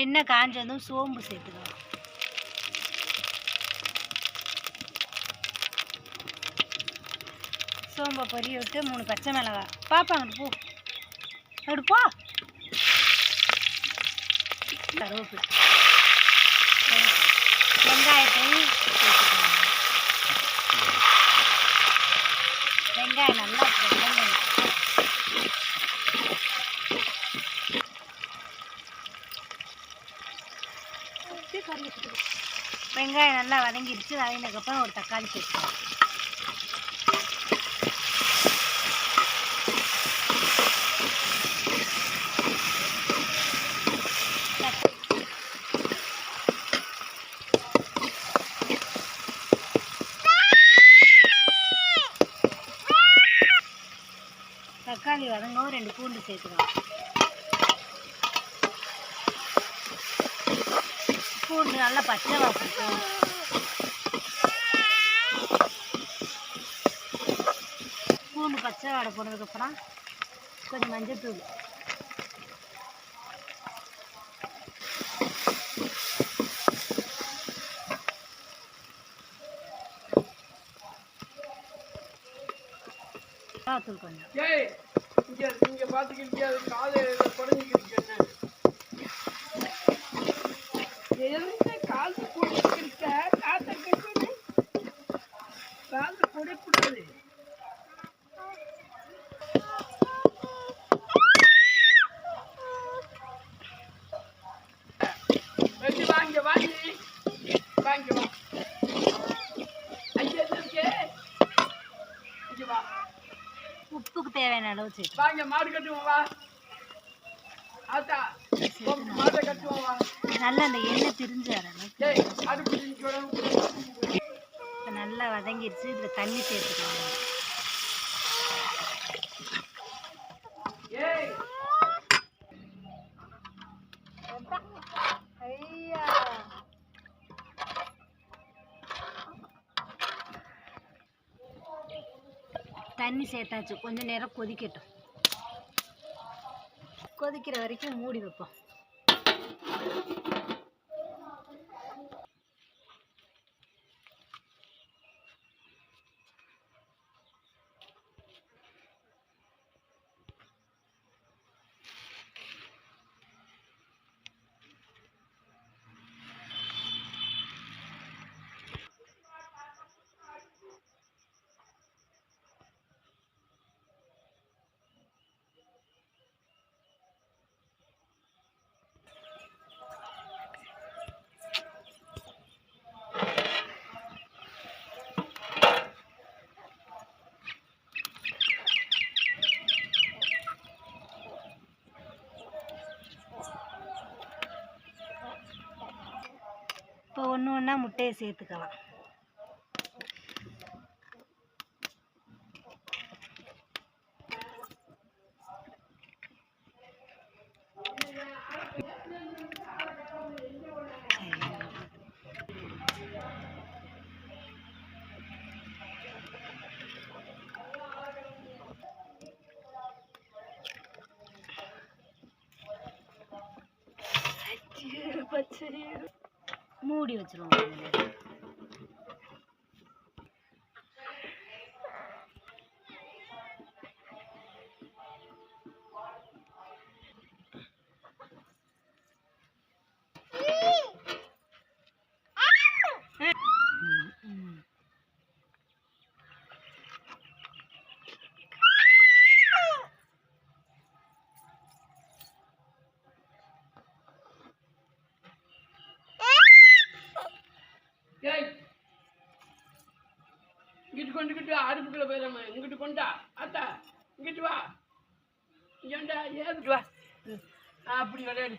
எண்ணெய் காஞ்சதும் சோம்பு சேர்த்துக்கலாம். சோம்பை பொரிய விட்டு மூணு பச்சை மிளகாய் பாப்பா அங்கிட்டு போ. அங்கிட்டு போ. கருவேப்பிலை வெங்காயத்தையும் சேர்த்துக்கலாம் வெங்காயம் நல்லா வதங்கணும் வெங்காயம் நல்லா வதங்கிடுச்சு. வதங்கினதுக்கப்புறம் ஒரு தக்காளி சேர்த்துக்கலாம் தக்காளி வதங்கவும் ரெண்டு பூண்டு சேர்த்துக்கலாம். பூண்டு நல்லா பச்சை வாசம் பூண்டு பச்சை வாடை போனதுக்கப்புறம் கொஞ்சம் மஞ்சத்தூள். தூள் கொஞ்சம். ஏய் இங்கே இங்க பாத்துக்கிட்டு அது காலை குறைஞ்சிக்கிட்டு என்ன கால் குடிக்கிட்ட காத்த கட்டு கால் குடிக்கூடாது வெட்டி வாங்க வாங்கி வாங்கி வா ஐயா இருக்கே இங்க வா உப்புக்கு தேவையான அளவு வாங்க மாடு கட்டுவோம் வா ஆத்தா உன் மாட்டை கட்டுவோம் வா நல்லா அந்த எண்ணெய் திரிஞ்சு வரணும் நல்லா வதங்கிடுச்சு இதில் தண்ணி சேர்த்துக்கலாம். தண்ணி சேர்த்தாச்சு. கொஞ்ச நேரம் கொதிக்கட்டும். கொதிக்கிற வரைக்கும் மூடி வைப்போம். இப்போ ஒன்று ஒன்றா முட்டையை சேர்த்துக்கலாம். மூடி வச்சிருவோம். கொண்டுக்கிட்டு அடுப்புக்குள்ள போயிடாம இங்கிட்டு கொண்டா ஆத்தா இங்கிட்டு வா. இங்கண்டா ஏறிட்டு வா? அப்படி விளையாடு.